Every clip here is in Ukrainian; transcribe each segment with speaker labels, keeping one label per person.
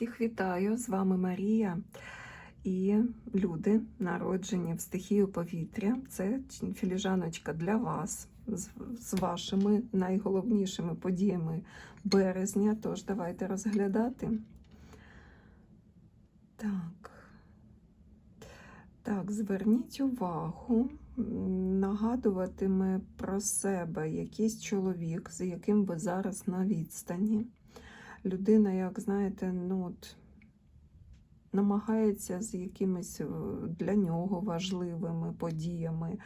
Speaker 1: Всіх вітаю! З вами Марія і люди, народжені в стихію повітря. Це філіжаночка для вас з, вашими найголовнішими подіями березня. Тож давайте розглядати. Так. Так, зверніть увагу, нагадуватиме про себе якийсь чоловік, з яким ви зараз на відстані. Людина, як знаєте, ну от, намагається з якимись е, для нього важливими подіями,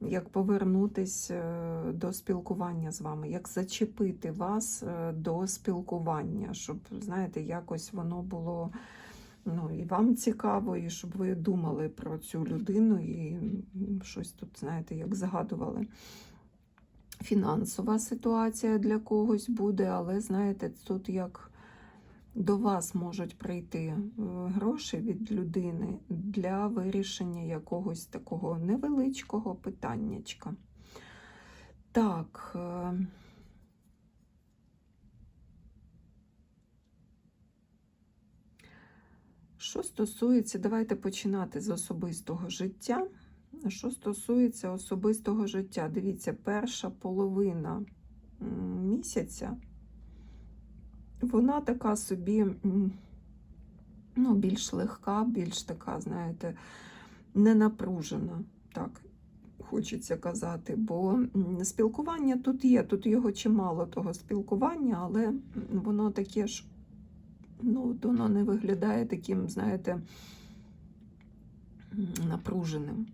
Speaker 1: як повернутися е, до спілкування з вами, як зачепити вас е, до спілкування, щоб, знаєте, якось воно було ну, і вам цікаво, і щоб ви думали про цю людину і щось тут, знаєте, як загадували. Фінансова ситуація для когось буде, але знаєте, тут як до вас можуть прийти е, гроші від людини для вирішення якогось такого невеличкого питаннячка. Так. е, Що стосується, давайте починати з особистого життя. Що стосується особистого життя, дивіться, перша половина місяця, вона така собі ну, більш легка, більш така, знаєте, не напружена, так хочеться казати, бо спілкування тут є, тут його чимало того спілкування, але воно таке ж, ну, воно не виглядає таким, знаєте, напруженим.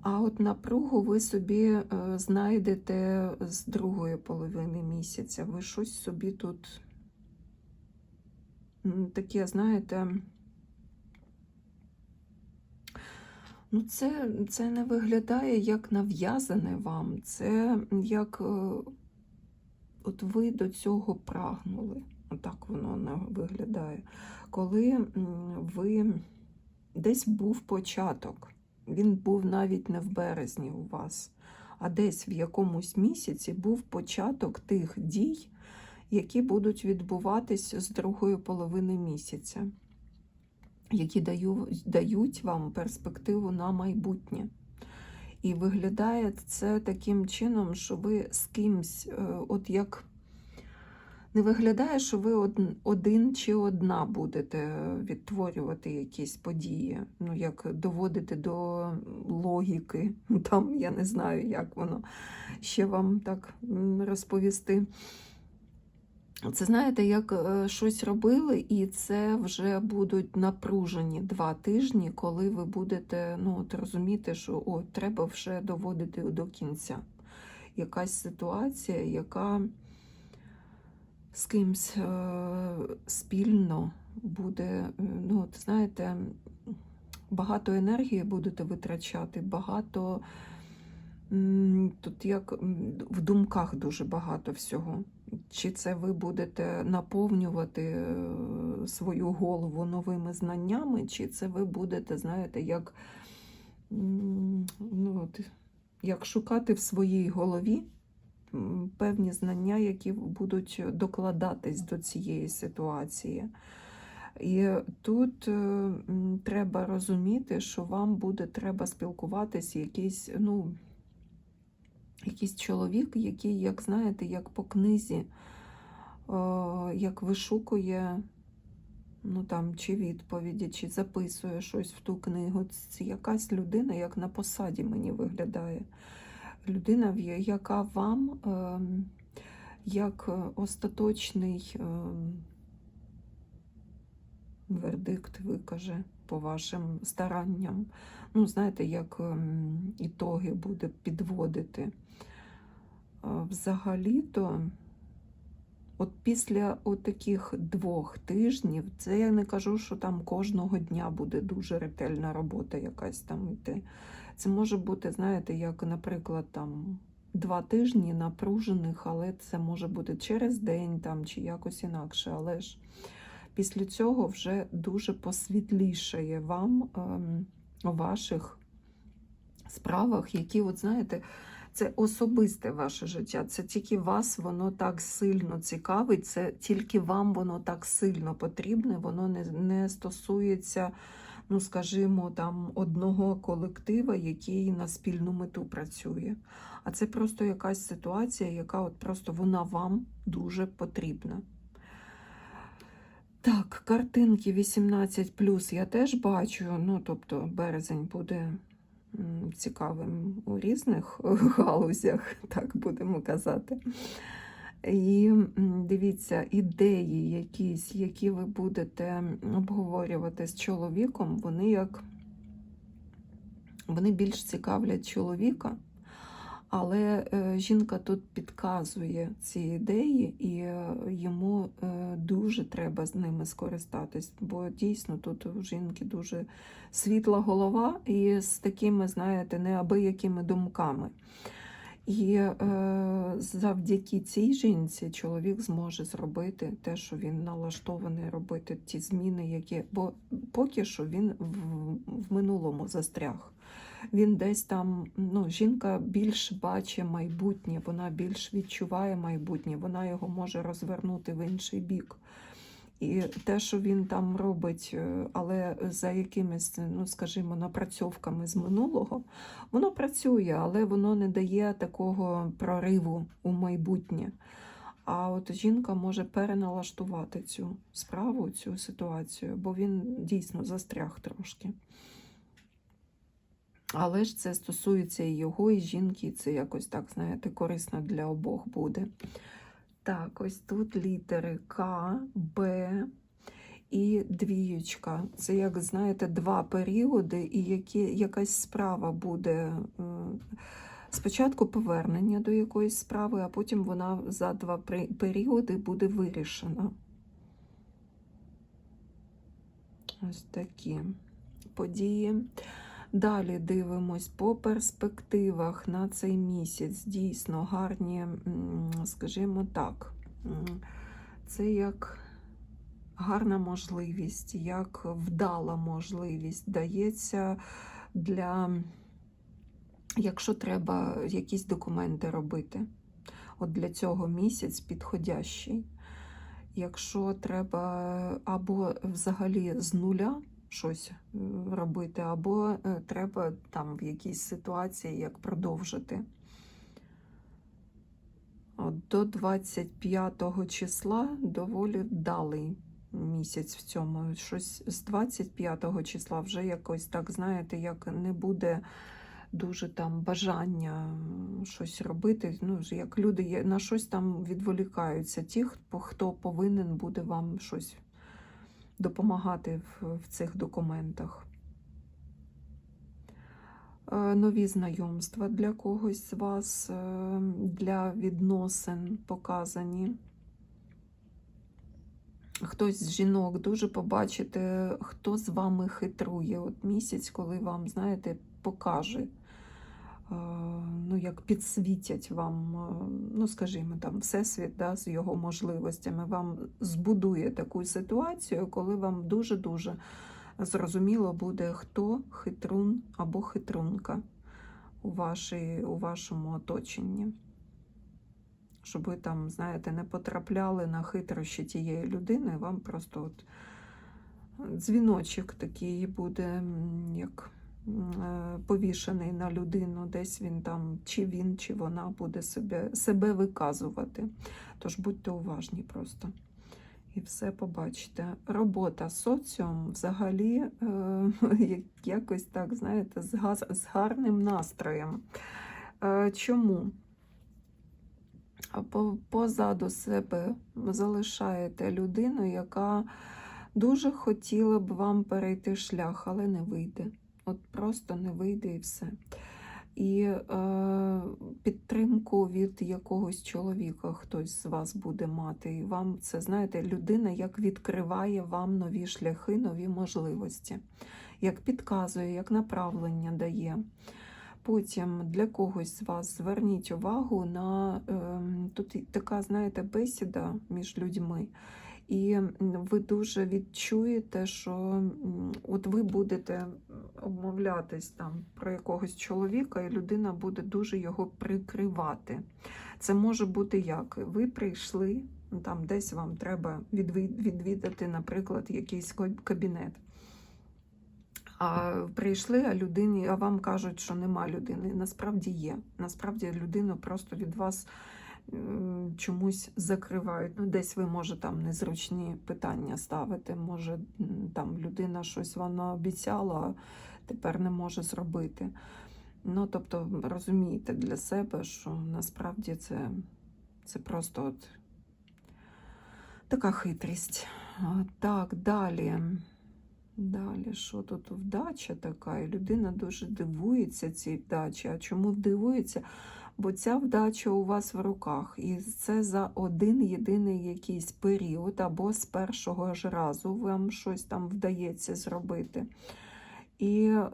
Speaker 1: А от напругу ви собі е, знайдете з другої половини місяця. Ви щось собі тут таке, знаєте, ну це, це не виглядає як нав'язане вам. Це як е, от ви до цього прагнули. Отак воно виглядає. Коли ви десь був початок. Він був навіть не в березні у вас, а десь в якомусь місяці був початок тих дій, які будуть відбуватись з другої половини місяця, які даю, дають вам перспективу на майбутнє. І виглядає це таким чином, що ви з кимсь, е, от як не виглядає, що ви один чи одна будете відтворювати якісь події, ну як доводити до логіки. Там я не знаю, як воно ще вам так розповісти. Це знаєте, як е, щось робили, і це вже будуть напружені два тижні, коли ви будете ну, от розуміти, що о, треба вже доводити до кінця. Якась ситуація, яка з кимсь е, спільно буде, е, ну, от, знаєте, багато енергії будете витрачати, багато тут як в думках дуже багато всього. Чи це ви будете наповнювати е, свою голову новими знаннями, чи це ви будете, знаєте, як, ну, от, як шукати в своїй голові певні знання, які будуть докладатись до цієї ситуації. І тут е, треба розуміти, що вам буде треба спілкуватись якийсь, ну, якийсь чоловік, який, як знаєте, як по книзі, е, як вишукує ну, там, чи відповіді, чи записує щось в ту книгу. Це якась людина, як на посаді мені виглядає людина, яка вам ем, як е, остаточний ем, вердикт викаже по вашим старанням. Ну, знаєте, як ем, ітоги буде підводити. Е, Взагалі-то, от після от таких двох тижнів, це я не кажу, що там кожного дня буде дуже ретельна робота якась там йти. Це може бути, знаєте, як, наприклад, там два тижні напружених, але це може бути через день там чи якось інакше. Але ж після цього вже дуже посвітлішає вам ем, у ваших справах, які, от знаєте, Це особисте ваше життя. Це тільки вас воно так сильно цікавить, це тільки вам воно так сильно потрібне, воно не, не стосується, ну скажімо, там одного колектива, який на спільну мету працює. А це просто якась ситуація, яка от просто вона вам дуже потрібна. Так, картинки 18 я теж бачу. Ну, тобто, березень буде цікавим у різних галузях, так будемо казати. І дивіться, ідеї якісь, які ви будете обговорювати з чоловіком, вони як вони більш цікавлять чоловіка. Але е, жінка тут підказує ці ідеї, і е, йому е, дуже треба з ними скористатись, бо дійсно тут у жінки дуже світла голова і з такими, знаєте, неабиякими думками. І е, завдяки цій жінці чоловік зможе зробити те, що він налаштований робити, ті зміни, які. Бо поки що він в, в минулому застряг. Він десь там, ну, жінка більш бачить майбутнє, вона більш відчуває майбутнє, вона його може розвернути в інший бік. І те, що він там робить, е, але за якимись, ну скажімо, напрацьовками з минулого, воно працює, але воно не дає такого прориву у майбутнє. А от жінка може переналаштувати цю справу, цю ситуацію, бо він дійсно застряг трошки. Але ж це стосується і його, і жінки, це якось так, знаєте, корисно для обох буде. Так, ось тут літери К, Б і двіючка. Це, як знаєте, два періоди, і які, якась справа буде. е, Спочатку повернення до якоїсь справи, а потім вона за два періоди буде вирішена. Ось такі події. Далі дивимось по перспективах на цей місяць. Дійсно гарні, скажімо так, це як гарна можливість, як вдала можливість дається для, якщо треба якісь документи робити. От для цього місяць підходящий. Якщо треба або взагалі з нуля щось е, робити, або е, треба там в якійсь ситуації як продовжити. От До 25 числа доволі вдалий місяць в цьому. Щось з 25 числа вже якось так, знаєте, як не буде дуже там бажання щось робити. Ну, як люди на щось там відволікаються. Ті, хто- хто повинен буде вам щось допомагати в, в цих документах. Е, Нові знайомства для когось з вас, е, для відносин показані. Хтось з жінок дуже побачите, хто з вами хитрує. От місяць, коли вам, знаєте, покаже, ну, як підсвітять вам, ну, скажімо, там, Всесвіт да, з його можливостями, вам збудує таку ситуацію, коли вам дуже-дуже зрозуміло буде, хто хитрун або хитрунка у, вашій, у вашому оточенні. Щоб ви там, знаєте, не потрапляли на хитрощі тієї людини, вам просто от дзвіночок такий буде, як повішений на людину, десь він там, чи він, чи вона буде себе, себе виказувати. Тож будьте уважні просто. І все побачите. Робота соціум взагалі е, якось так, знаєте, з, газ, з гарним настроєм. Е, чому? По- Позаду себе залишаєте людину, яка дуже хотіла б вам перейти шлях, але не вийде. От просто не вийде і все. І е, підтримку від якогось чоловіка хтось з вас буде мати. І вам це, знаєте, людина як відкриває вам нові шляхи, нові можливості, як підказує, як направлення дає. Потім для когось з вас зверніть увагу на ем, тут така, знаєте, бесіда між людьми. І ви дуже відчуєте, що от ви будете обмовлятись там про якогось чоловіка, і людина буде дуже його прикривати. Це може бути як? Ви прийшли, там десь вам треба відвідати, наприклад, якийсь кабінет. А прийшли, а людині, а вам кажуть, що нема людини. Насправді є. Насправді людину просто від вас чомусь закривають. Ну, десь ви може там незручні питання ставити. Може, там людина щось вона обіцяла, а тепер не може зробити. Ну, тобто, розумієте для себе, що насправді це, це просто от така хитрість. Так, далі. Далі, що тут вдача така? І людина дуже дивується цій вдачі. А чому дивується? Бо ця вдача у вас в руках, і це за один єдиний якийсь період, або з першого ж разу вам щось там вдається зробити. І е,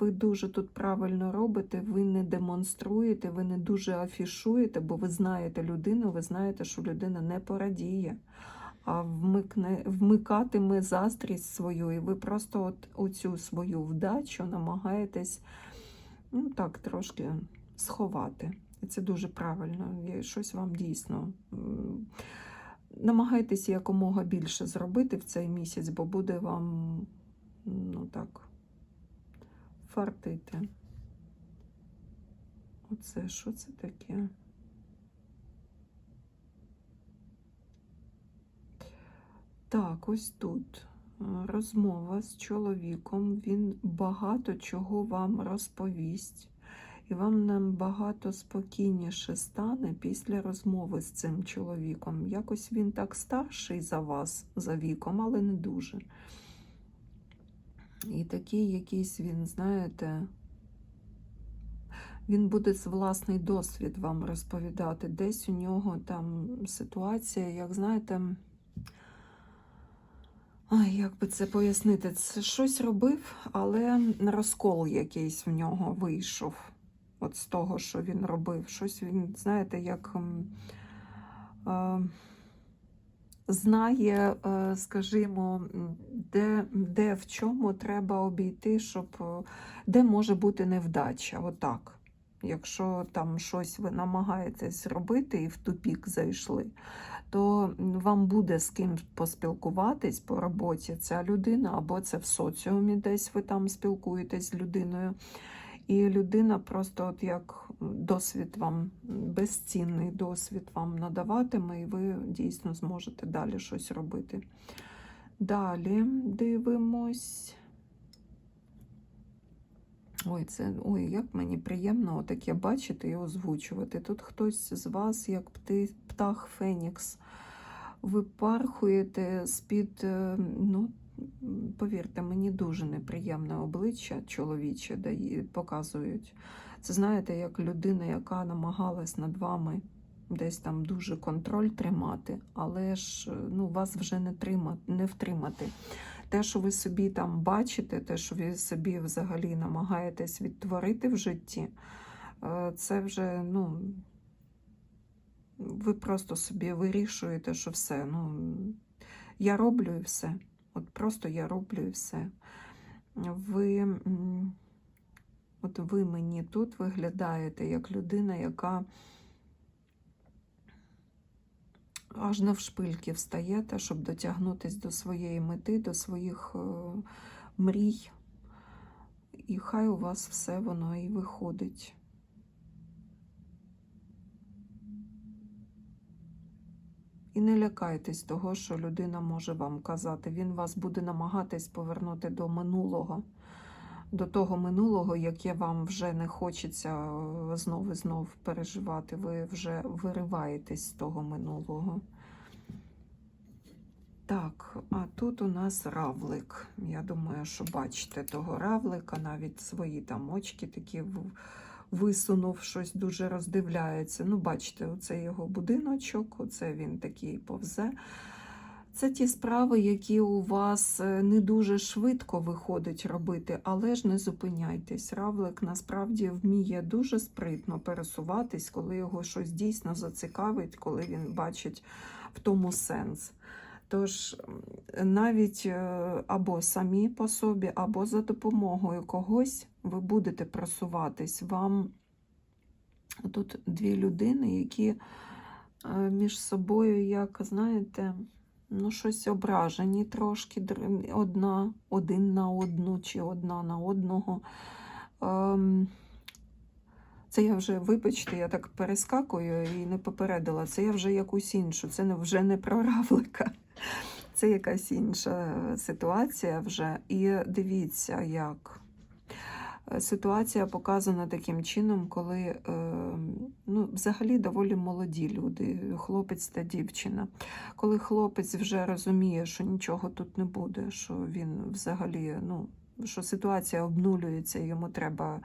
Speaker 1: ви дуже тут правильно робите, ви не демонструєте, ви не дуже афішуєте, бо ви знаєте людину, ви знаєте, що людина не порадіє, а вмикне, вмикатиме заздрість свою, і ви просто от оцю свою вдачу намагаєтесь ну так трошки сховати. І це дуже правильно. Щось вам дійсно. м, Намагайтесь якомога більше зробити в цей місяць, бо буде вам ну так фартити. Оце що це таке? Так, ось тут е, розмова з чоловіком. Він багато чого вам розповість, і вам набагато спокійніше стане після розмови з цим чоловіком. Якось він так старший за вас за віком, але не дуже. І такий якийсь він, знаєте, він буде з власний досвід вам розповідати. Десь у нього там ситуація, як знаєте, ай, як би це пояснити, це щось робив, але розкол якийсь в нього вийшов. От з того, що він робив. Щось він, знаєте, як. е, знає, е, скажімо, де, де в чому треба обійти, щоб е, де може бути невдача. Отак. Якщо там щось ви намагаєтесь робити і в тупік зайшли, то вам буде з ким поспілкуватись по роботі ця людина, або це в соціумі десь ви там спілкуєтесь з людиною. І людина просто от як досвід вам, безцінний досвід вам надаватиме, і ви дійсно зможете далі щось робити. Далі дивимось. Ой, це ой, як мені приємно таке бачити і озвучувати. Тут хтось з вас, як птах Фенікс, випархуєте з-під, е, ну, повірте, мені дуже неприємне обличчя чоловіче показують. Це знаєте, як людина, яка намагалась над вами десь там дуже контроль тримати, але ж ну, вас вже не, трима, не втримати. Те, що ви собі там бачите, те, що ви собі взагалі намагаєтесь відтворити в житті, е, це вже, ну, ви просто собі вирішуєте, що все. Ну, я роблю і все. От просто я роблю і все. Ви, от ви мені тут виглядаєте як людина, яка аж навшпильки встаєте, щоб дотягнутися до своєї мети, до своїх е, мрій. І хай у вас все воно і виходить. І не лякайтесь того, що людина може вам казати. Він вас буде намагатись повернути до минулого, до того минулого, яке вам вже не хочеться е, знов і знов переживати. Ви вже вириваєтесь з того минулого. Так, а тут у нас равлик. Я думаю, що бачите того равлика, навіть свої там очки такі висунув, щось дуже роздивляється. Ну, бачите, оце його будиночок, оце він такий повзе. Це ті справи, які у вас е, не дуже швидко виходить робити, але ж не зупиняйтесь. Равлик насправді вміє дуже спритно пересуватись, коли його щось дійсно зацікавить, коли він бачить в тому сенс. Тож навіть е, або самі по собі, або за допомогою когось ви будете просуватись. Вам тут дві людини, які е, між собою, як знаєте, ну, щось ображені трошки одна, один на одну чи одна на одного. Це я вже, вибачте, я так перескакую і не попередила. Це я вже якусь іншу, це вже не про равлика. Це якась інша ситуація вже. І дивіться, як. Е, Ситуація показана таким чином, коли е, ну, взагалі доволі молоді люди, хлопець та дівчина. Коли хлопець вже розуміє, що нічого тут не буде, що він взагалі, ну, що ситуація обнулюється, йому треба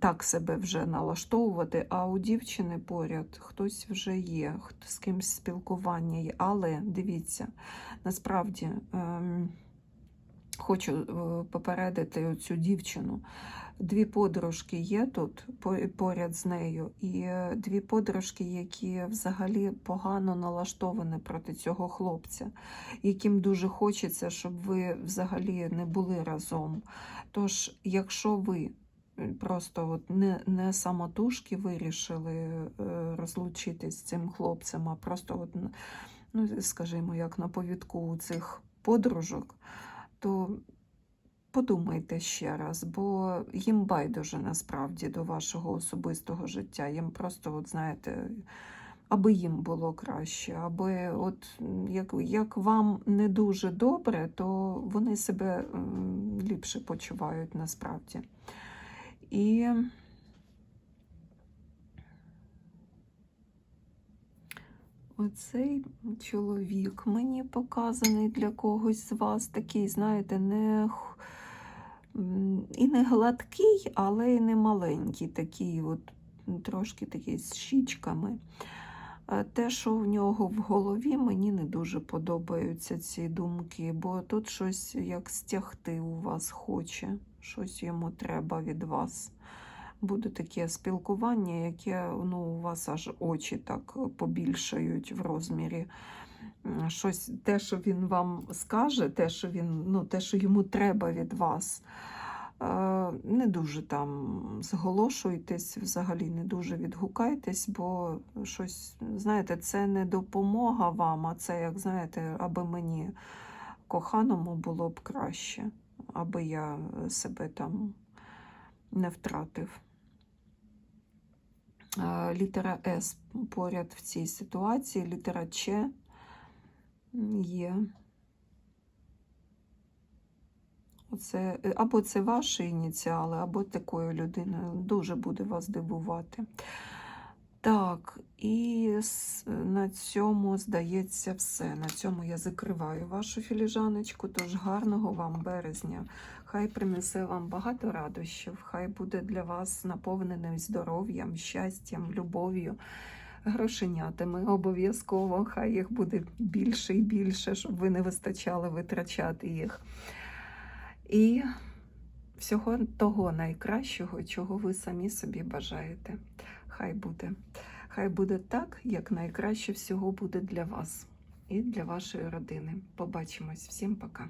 Speaker 1: так себе вже налаштовувати, а у дівчини поряд хтось вже є, хто з кимсь спілкування є. Але дивіться, насправді ем, хочу е, попередити цю дівчину. Дві подружки є тут поряд з нею, і е, дві подружки, які взагалі погано налаштовані проти цього хлопця, яким дуже хочеться, щоб ви взагалі не були разом. Тож, якщо ви просто от не, не самотужки вирішили е, розлучитись з цим хлопцем, а просто, от, ну, скажімо, як на повідку у цих подружок, то подумайте ще раз, бо їм байдуже насправді до вашого особистого життя. Їм просто, от знаєте, аби їм було краще, аби от як, як вам не дуже добре, то вони себе ліпше почувають насправді. І оцей чоловік мені показаний для когось з вас такий, знаєте, не і не гладкий, але і не маленький, такий, от трошки такий з щічками. Е, Те, що в нього в голові, мені не дуже подобаються ці думки, бо тут щось як стягти у вас хоче, щось йому треба від вас. Буде таке спілкування, яке ну, у вас аж очі так побільшають в розмірі. Щось, те, що він вам скаже, те, що він, ну, те, що йому треба від вас. Е, Не дуже там зголошуйтесь, взагалі не дуже відгукайтесь, бо щось, знаєте, це не допомога вам, а це, як знаєте, аби мені коханому було б краще, аби я себе там не втратив. Е, Літера С поряд в цій ситуації, літера Ч є. Оце, е, або це ваші ініціали, або такою людиною. Дуже буде вас дивувати. Так, і на цьому, здається, все. На цьому я закриваю вашу філіжаночку. Тож гарного вам березня. Хай принесе вам багато радощів, хай буде для вас наповненим здоров'ям, щастям, любов'ю, грошенятами. Обов'язково, хай їх буде більше і більше, щоб ви не вистачали витрачати їх. І всього того найкращого, чого ви самі собі бажаєте. Хай буде. Хай буде так, як найкраще всього буде для вас і для вашої родини. Побачимось. Всім пока.